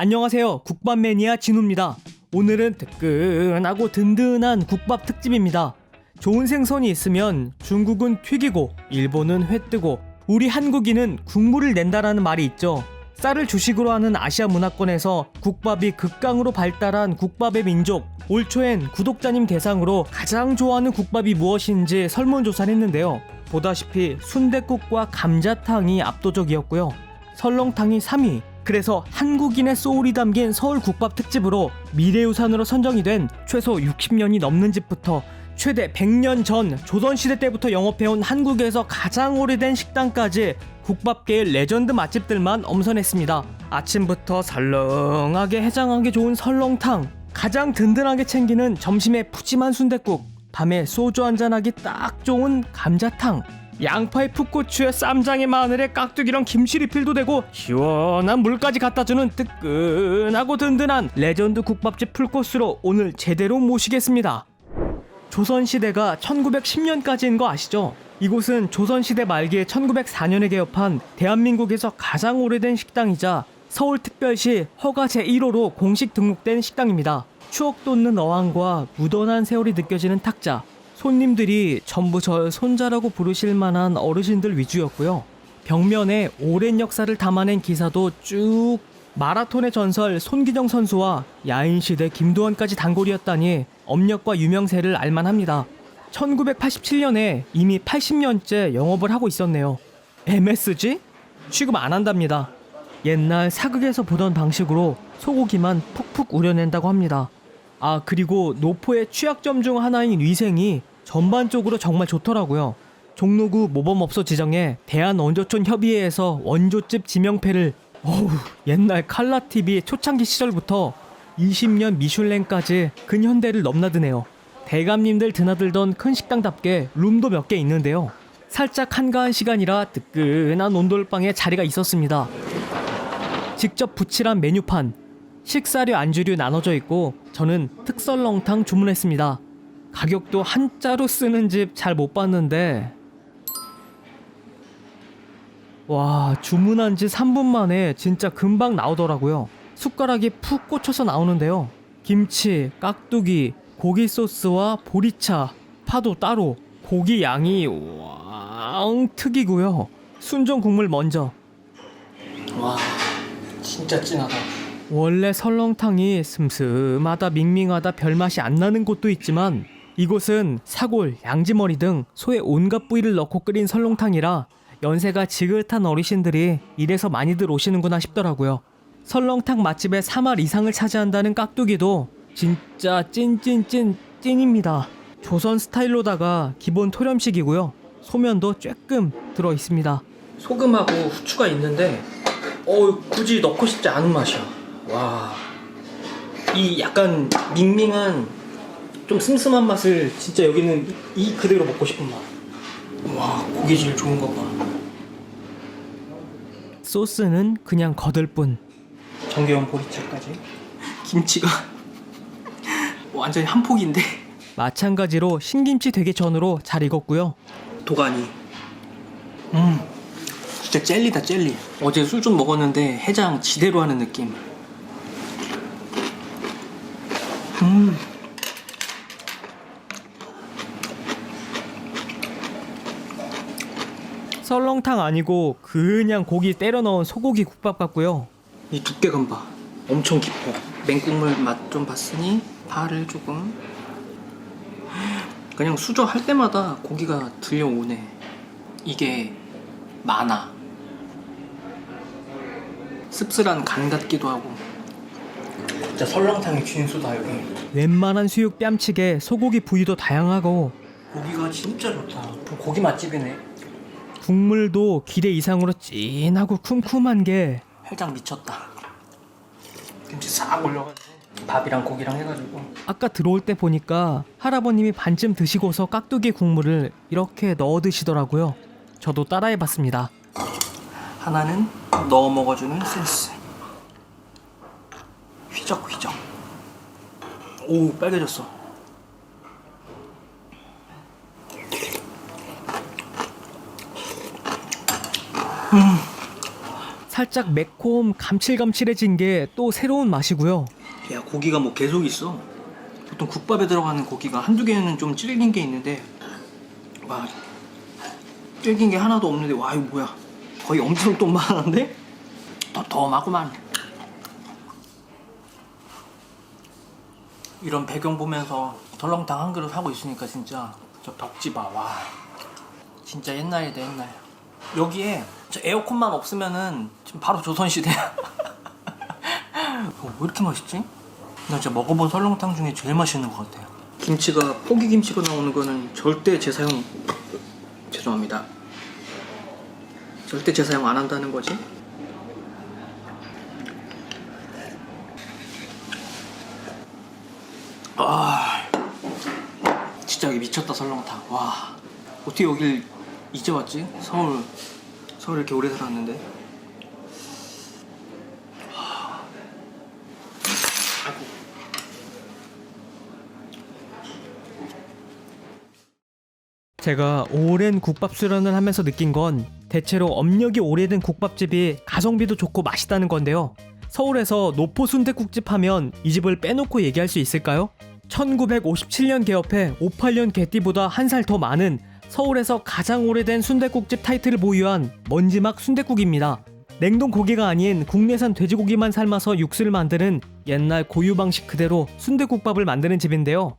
안녕하세요. 국밥 매니아 진우입니다. 오늘은 뜨끈하고 든든한 국밥 특집입니다. 좋은 생선이 있으면 중국은 튀기고 일본은 회 뜨고 우리 한국인은 국물을 낸다라는 말이 있죠. 쌀을 주식으로 하는 아시아 문화권에서 국밥이 극강으로 발달한 국밥의 민족. 올 초엔 구독자님 대상으로 가장 좋아하는 국밥이 무엇인지 설문조사를 했는데요. 보다시피 순댓국과 감자탕이 압도적이었고요. 설렁탕이 3위. 그래서 한국인의 소울이 담긴 서울 국밥 특집으로 미래유산으로 선정이 된 최소 60년이 넘는 집부터 최대 100년 전 조선시대 때부터 영업해온 한국에서 가장 오래된 식당까지 국밥계의 레전드 맛집들만 엄선했습니다. 아침부터 설렁하게 해장하기 좋은 설렁탕, 가장 든든하게 챙기는 점심에 푸짐한 순댓국, 밤에 소주 한잔하기 딱 좋은 감자탕, 양파에 풋고추에 쌈장에 마늘에 깍두기랑 김치 리필도 되고 시원한 물까지 갖다주는 뜨끈하고 든든한 레전드 국밥집 풀코스로 오늘 제대로 모시겠습니다. 조선시대가 1910년까지인 거 아시죠? 이곳은 조선시대 말기에 1904년에 개업한 대한민국에서 가장 오래된 식당이자 서울특별시 허가 제1호로 공식 등록된 식당입니다. 추억 돋는 어항과 묻어난 세월이 느껴지는 탁자, 손님들이 전부 절 손자라고 부르실 만한 어르신들 위주였고요. 벽면에 오랜 역사를 담아낸 기사도 쭉 마라톤의 전설 손기정 선수와 야인시대 김도환까지 단골이었다니 업력과 유명세를 알만합니다. 1987년에 이미 80년째 영업을 하고 있었네요. MSG? 취급 안 한답니다. 옛날 사극에서 보던 방식으로 소고기만 푹푹 우려낸다고 합니다. 아, 그리고 노포의 취약점 중 하나인 위생이 전반적으로 정말 좋더라고요. 종로구 모범업소 지정에 대한원조촌 협의회에서 원조집 지명패를 어우, 옛날 칼라TV 초창기 시절부터 20년 미슐랭까지 근현대를 넘나드네요. 대감님들 드나들던 큰 식당답게 룸도 몇 개 있는데요. 살짝 한가한 시간이라 뜨끈한 온돌방에 자리가 있었습니다. 직접 부칠한 메뉴판, 식사류 안주류 나눠져 있고 저는 특설렁탕 주문했습니다. 가격도 한자로 쓰는 집 잘 못 봤는데 와 주문한 지 3분 만에 진짜 금방 나오더라고요. 숟가락이 푹 꽂혀서 나오는데요. 김치, 깍두기, 고기 소스와 보리차, 파도 따로, 고기 양이 왕 특이고요. 순정 국물 먼저. 와 진짜 진하다. 원래 설렁탕이 슴슴하다 밍밍하다 별맛이 안 나는 곳도 있지만 이곳은 사골, 양지머리 등 소의 온갖 부위를 넣고 끓인 설렁탕이라 연세가 지긋한 어르신들이 이래서 많이들 오시는구나 싶더라고요. 설렁탕 맛집의 3할 이상을 차지한다는 깍두기도 진짜 찐찐찐 찐입니다. 조선 스타일로다가 기본 토렴식이고요. 소면도 쬐끔 들어 있습니다. 소금하고 후추가 있는데 어 굳이 넣고 싶지 않은 맛이야. 와. 이 약간 밍밍한 좀 슴슴한 맛을 진짜 여기는 이 그대로 먹고 싶은 맛. 와 고기 질 좋은 거 봐. 소스는 그냥 거들 뿐. 정겨운 보리차까지. 김치가 완전히 한 폭인데. 마찬가지로 신김치 되기 전으로 잘 익었고요. 도가니. 음, 진짜 젤리다 젤리. 어제 술 좀 먹었는데 해장 지대로 하는 느낌. 음. 설렁탕 아니고 그냥 고기 때려 넣은 소고기 국밥 같고요. 이 두께감 봐. 엄청 깊어. 맹국물 맛 좀 봤으니 파를 조금. 그냥 수저 할 때마다 고기가 들려오네. 이게 많아. 씁쓸한 간 같기도 하고. 진짜 설렁탕의 진수다 여기. 웬만한 수육 뺨치게 소고기 부위도 다양하고 고기가 진짜 좋다. 고기 맛집이네. 국물도 기대 이상으로 진하고 쿰쿰한 게 해장 미쳤다. 김치 싹 올려가지고 밥이랑 고기랑 해가지고 아까 들어올 때 보니까 할아버님이 반쯤 드시고서 깍두기 국물을 이렇게 넣어 드시더라고요. 저도 따라해 봤습니다. 하나는 넣어 먹어주는 센스. 휘적휘적. 오 빨개졌어. 살짝 매콤 감칠감칠해진 게 또 새로운 맛이고요. 야 고기가 뭐 계속 있어. 보통 국밥에 들어가는 고기가 한두 개는 좀 질긴 게 있는데 와 질긴 게 하나도 없는데 와 이거 뭐야. 거의 엄청 또 많은데? 더더하구만. 이런 배경 보면서 덜렁탕 한 그릇 하고 있으니까 진짜 저 벽지 봐와. 진짜 옛날이다 옛날 여기에 저 에어컨만 없으면은 지금 바로 조선시대야 어, 왜 이렇게 맛있지? 나 진짜 먹어본 설렁탕 중에 제일 맛있는 것 같아요. 김치가 포기 김치가 나오는 거는 절대 재사용 죄송합니다. 절대 재사용 안 한다는 거지? 아 진짜 여기 미쳤다 설렁탕. 와 어떻게 여길 이제 왔지? 서울 서울 이렇게 오래 살았는데 제가 오랜 국밥 수련을 하면서 느낀 건 대체로 업력이 오래된 국밥집이 가성비도 좋고 맛있다는 건데요. 서울에서 노포 순대국집 하면 이 집을 빼놓고 얘기할 수 있을까요? 1957년 개업해 58년 개띠보다 한 살 더 많은 서울에서 가장 오래된 순대국집 타이틀을 보유한 먼지막 순대국입니다. 냉동 고기가 아닌 국내산 돼지고기만 삶아서 육수를 만드는 옛날 고유 방식 그대로 순대국밥을 만드는 집인데요.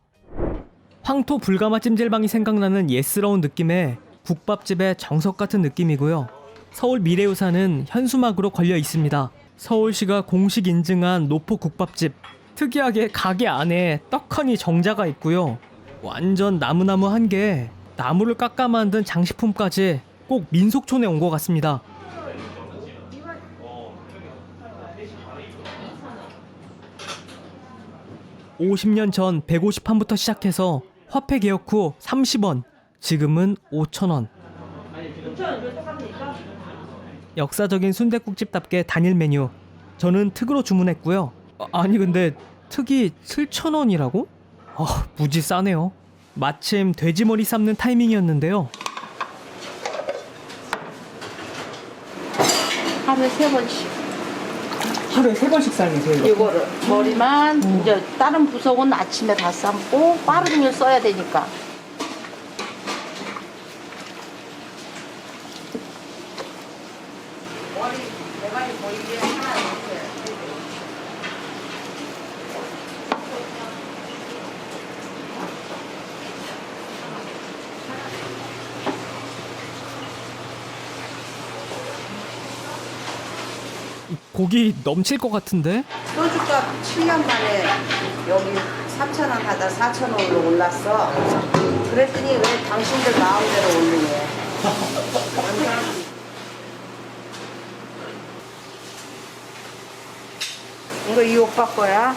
황토 불가마 찜질방이 생각나는 예스러운 느낌의 국밥집의 정석 같은 느낌이고요. 서울 미래유산은 현수막으로 걸려 있습니다. 서울시가 공식 인증한 노포 국밥집. 특이하게 가게 안에 떡하니 정자가 있고요. 완전 나무나무 한 개, 나무를 깎아 만든 장식품까지 꼭 민속촌에 온 것 같습니다. (50년) 전 (150판부터) 시작해서 화폐 개혁 후 (30원) 지금은 (5,000원) 역사적인 순댓국집답게 단일 메뉴 저는 특으로 주문했고요 아, 아니 근데 특이 7,000원이라고? 아 무지 싸네요 마침 돼지머리 삶는 타이밍이었는데요. 하루에 세 번씩. 하루에 세 번씩 삶으세요 이거를 머리만 이제 다른 부속은 아침에 다 삶고 빠르면 써야 되니까 머리 대가리 머리에 하나 이렇게 고기 넘칠 것 같은데? 소주값 7년 만에 여기 3,000원 가다 4,000원으로 올랐어. 그랬더니 왜 당신들 마음대로 올리냐. 이거 이 오빠 거야?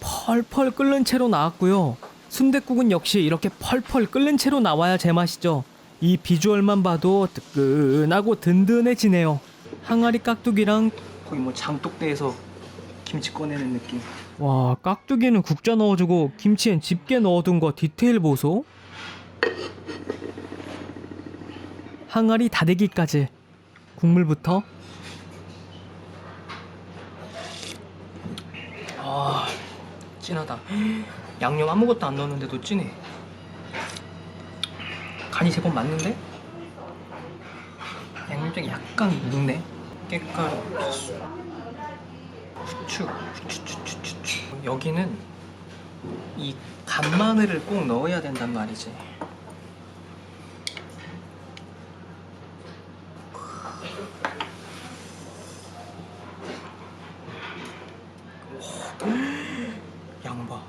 펄펄 끓는 채로 나왔고요. 순댓국은 역시 이렇게 펄펄 끓는 채로 나와야 제맛이죠. 이 비주얼만 봐도 뜨끈하고 든든해지네요. 항아리 깍두기랑 거의 뭐 장독대에서 김치 꺼내는 느낌. 와 깍두기는 국자 넣어주고 김치엔 집게 넣어둔 거 디테일 보소. 항아리 다대기까지 국물부터 아 진하다 양념 아무것도 안 넣었는데도 진해 간이 제법 맞는데? 양념장이 약간 묵네. 깨가루 후추. 여기는 이 간마늘을 꼭 넣어야 된단 말이지 양봐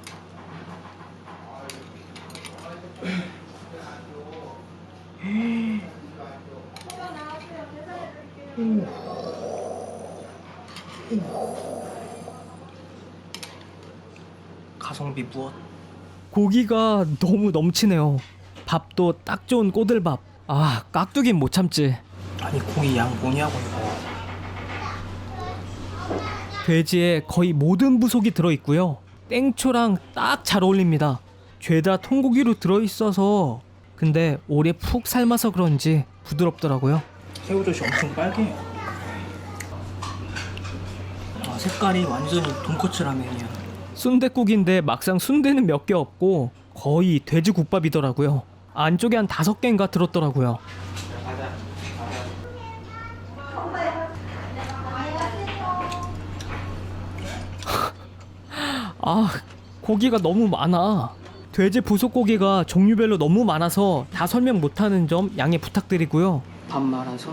가성비 무엇? 고기가 너무 넘치네요. 밥도 딱 좋은 꼬들밥. 아 깍두긴 못 참지. 아니 고기 양 뭐냐고 이거. 돼지에 거의 모든 부속이 들어있고요. 땡초랑 딱 잘 어울립니다. 죄다 통고기로 들어있어서 근데 오래 푹 삶아서 그런지 부드럽더라고요. 새우젓이 엄청 빨개요. 아, 색깔이 완전히 돈코츠 라면이야. 순대국인데 막상 순대는 몇 개 없고 거의 돼지국밥이더라고요. 안쪽에 한 다섯 개인가 들었더라고요. 아, 고기가 너무 많아. 돼지 부속고기가 종류별로 너무 많아서 다 설명 못하는 점 양해 부탁드리고요. 밥 말아서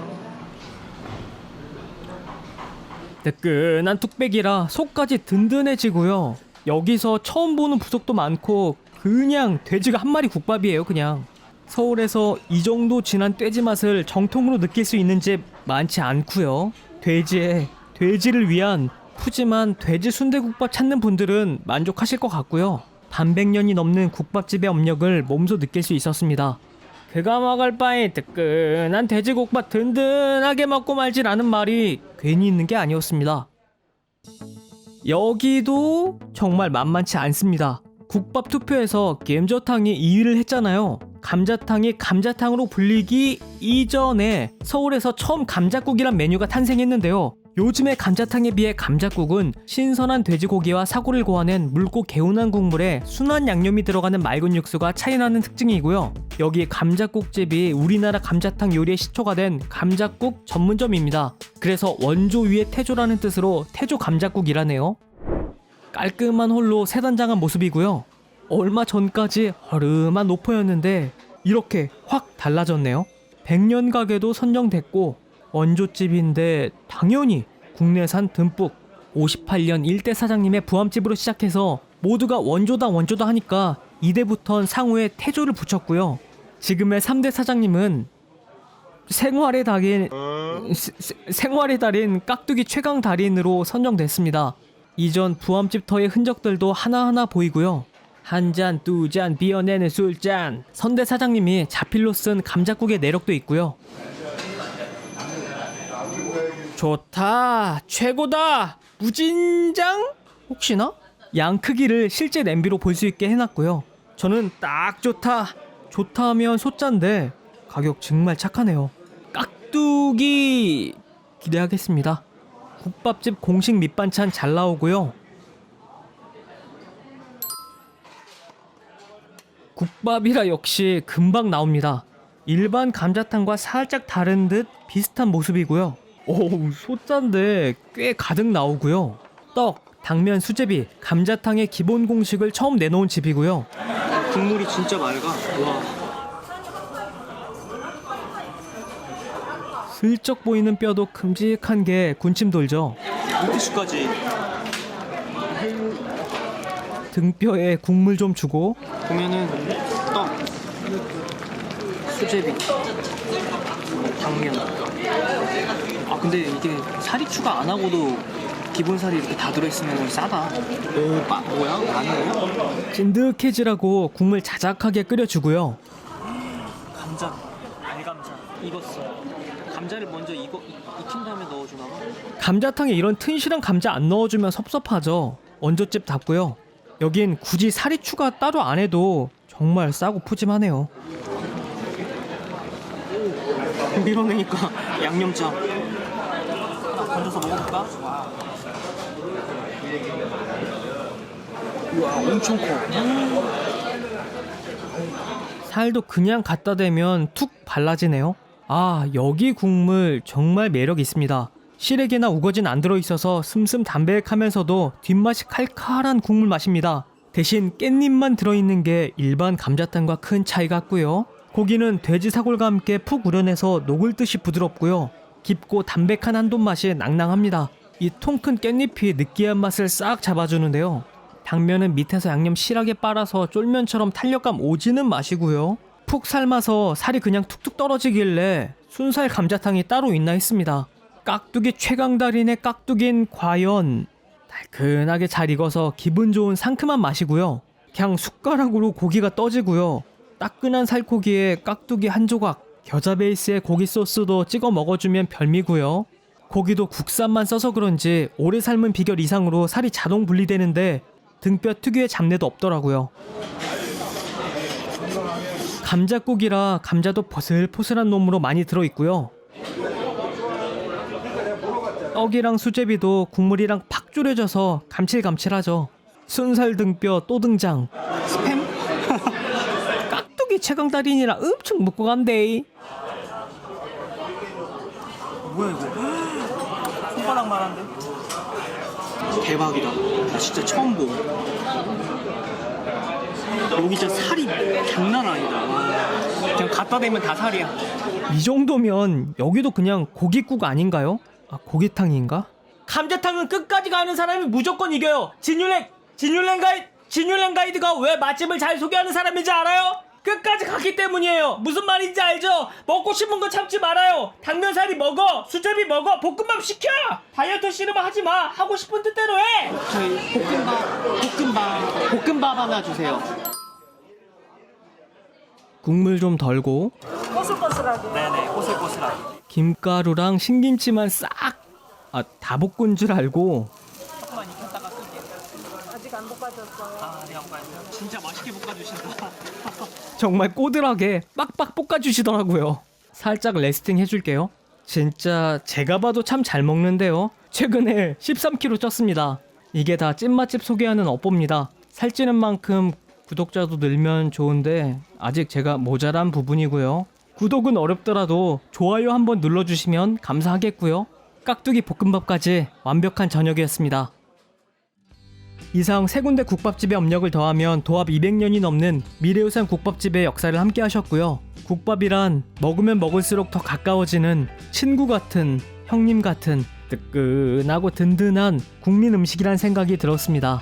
뜨끈한 뚝배기라 속까지 든든해지고요. 여기서 처음 보는 부속도 많고 그냥 돼지가 한 마리 국밥이에요, 그냥. 서울에서 이 정도 진한 돼지 맛을 정통으로 느낄 수 있는 집 많지 않고요. 돼지에 돼지를 위한 푸짐한 돼지 순대국밥 찾는 분들은 만족하실 것 같고요. 반백년이 넘는 국밥집의 업력을 몸소 느낄 수 있었습니다. 그가 먹을 바에 뜨끈한 돼지국밥 든든하게 먹고 말지라는 말이 괜히 있는 게 아니었습니다. 여기도 정말 만만치 않습니다. 국밥 투표에서 감자탕이 2위를 했잖아요. 감자탕이 감자탕으로 불리기 이전에 서울에서 처음 감자국이란 메뉴가 탄생했는데요. 요즘의 감자탕에 비해 감자국은 신선한 돼지고기와 사고를 고아낸 묽고 개운한 국물에 순한 양념이 들어가는 맑은 육수가 차이나는 특징이고요. 여기 감자국집이 우리나라 감자탕 요리의 시초가 된 감자국 전문점입니다. 그래서 원조 위에 태조라는 뜻으로 태조 감자국이라네요. 깔끔한 홀로 세단장한 모습이고요. 얼마 전까지 허름한 노포였는데 이렇게 확 달라졌네요. 백년 가게도 선정됐고 원조집인데 당연히 국내산 듬뿍 58년 일대 사장님의 부함집으로 시작해서 모두가 원조다 원조다 하니까 이대부턴 상호에 태조를 붙였고요. 지금의 3대 사장님은 생활의 달인 세- 세- 생활의 달인 깍두기 최강 달인으로 선정됐습니다. 이전 부함집터의 흔적들도 하나하나 보이고요. 한 잔, 두 잔 비어내는 술잔. 선대 사장님이 자필로 쓴 감자국의 내력도 있고요. 좋다, 최고다, 무진장? 혹시나? 양 크기를 실제 냄비로 볼 수 있게 해놨고요. 저는 딱 좋다, 좋다 하면 소짠데 가격 정말 착하네요. 깍두기 기대하겠습니다. 국밥집 공식 밑반찬 잘 나오고요. 국밥이라 역시 금방 나옵니다. 일반 감자탕과 살짝 다른 듯 비슷한 모습이고요. 오, 소짠데 꽤 가득 나오고요. 떡, 당면, 수제비, 감자탕의 기본 공식을 처음 내놓은 집이고요. 국물이 진짜 맑아. 와. 슬쩍 보이는 뼈도 큼직한 게 군침 돌죠. 물티슈까지 등뼈에 국물 좀 주고 보면은 떡, 수제비, 당면. 아 근데 이게 살이 추가 안 하고도 기본 살이 이렇게 다 들어있으면 싸다. 오, 빠, 뭐야? 라면이야? 찐득해지라고 국물 자작하게 끓여주고요. 감자, 알감자 익었어. 감자를 먼저 익어, 익, 익힌 다음에 넣어주나 봐. 감자탕에 이런 튼실한 감자 안 넣어주면 섭섭하죠. 원조집답고요. 여긴 굳이 살이 추가 따로 안 해도 정말 싸고 푸짐하네요. 밀어내니까 양념장. 하나 건져서 먹어볼까? 와. 우와, 엄청 커. 살도 그냥 갖다 대면 툭 발라지네요. 아, 여기 국물 정말 매력 있습니다. 시래기나 우거진 안 들어있어서 슴슴 담백하면서도 뒷맛이 칼칼한 국물 맛입니다. 대신 깻잎만 들어있는 게 일반 감자탕과 큰 차이 같고요. 고기는 돼지 사골과 함께 푹 우려내서 녹을 듯이 부드럽고요. 깊고 담백한 한돈 맛이 낭낭합니다. 이 통 큰 깻잎이 느끼한 맛을 싹 잡아주는데요. 당면은 밑에서 양념 실하게 빨아서 쫄면처럼 탄력감 오지는 맛이고요. 푹 삶아서 살이 그냥 툭툭 떨어지길래 순살 감자탕이 따로 있나 했습니다. 깍두기 최강달인의 깍두기는 과연 달큰하게 잘 익어서 기분 좋은 상큼한 맛이고요. 그냥 숟가락으로 고기가 떠지고요. 따끈한 살코기에 깍두기 한 조각, 겨자 베이스의 고기 소스도 찍어 먹어주면 별미고요. 고기도 국산만 써서 그런지 오래 삶은 비결 이상으로 살이 자동 분리되는데 등뼈 특유의 잡내도 없더라고요. 감자국이라 감자도 포슬포슬한 놈으로 많이 들어있고요. 떡이랑 수제비도 국물이랑 팍 졸여져서 감칠감칠하죠. 순살 등뼈 또 등장. 스팸? 깍두기 최강 달인이라 엄청 먹고 간대. 뭐야 이거? 손바닥만한데? 대박이다. 나 진짜 처음 보. 여기 진짜 살이 장난 아니다. 와. 그냥 갖다 대면 다 살이야. 이 정도면 여기도 그냥 고깃국 아닌가요? 아 고기탕인가? 감자탕은 끝까지 가는 사람이 무조건 이겨요. 진율랭 진율랭 가이 진율랭 가이드가 왜 맛집을 잘 소개하는 사람인지 알아요? 끝까지 갔기 때문이에요. 무슨 말인지 알죠? 먹고 싶은 거 참지 말아요. 당면살이 먹어, 수제비 먹어, 볶음밥 시켜. 다이어트 씨름은 하지 마. 하고 싶은 뜻대로 해. 저희 볶음밥, 볶음밥, 볶음밥 하나 주세요. 국물 좀 덜고 네네, 꼬슬꼬슬하게. 김가루랑 신김치만 싹. 아, 다 볶은 줄 알고 조금만 익혔다가 쓸게요. 아직 안 볶아졌어요. 아, 네, 안 볶아졌어요. 진짜 맛있게 볶아주신다. 정말 꼬들하게 빡빡 볶아주시더라고요. 살짝 레스팅 해줄게요. 진짜 제가 봐도 참 잘 먹는데요. 최근에 13kg 쪘습니다. 이게 다 찐맛집 소개하는 업보입니다. 살찌는 만큼 구독자도 늘면 좋은데 아직 제가 모자란 부분이고요. 구독은 어렵더라도 좋아요 한번 눌러주시면 감사하겠고요. 깍두기 볶음밥까지 완벽한 저녁이었습니다. 이상 세 군데 국밥집의 업력을 더하면 도합 200년이 넘는 미래우산 국밥집의 역사를 함께 하셨고요. 국밥이란 먹으면 먹을수록 더 가까워지는 친구 같은 형님 같은 뜨끈하고 든든한 국민 음식이란 생각이 들었습니다.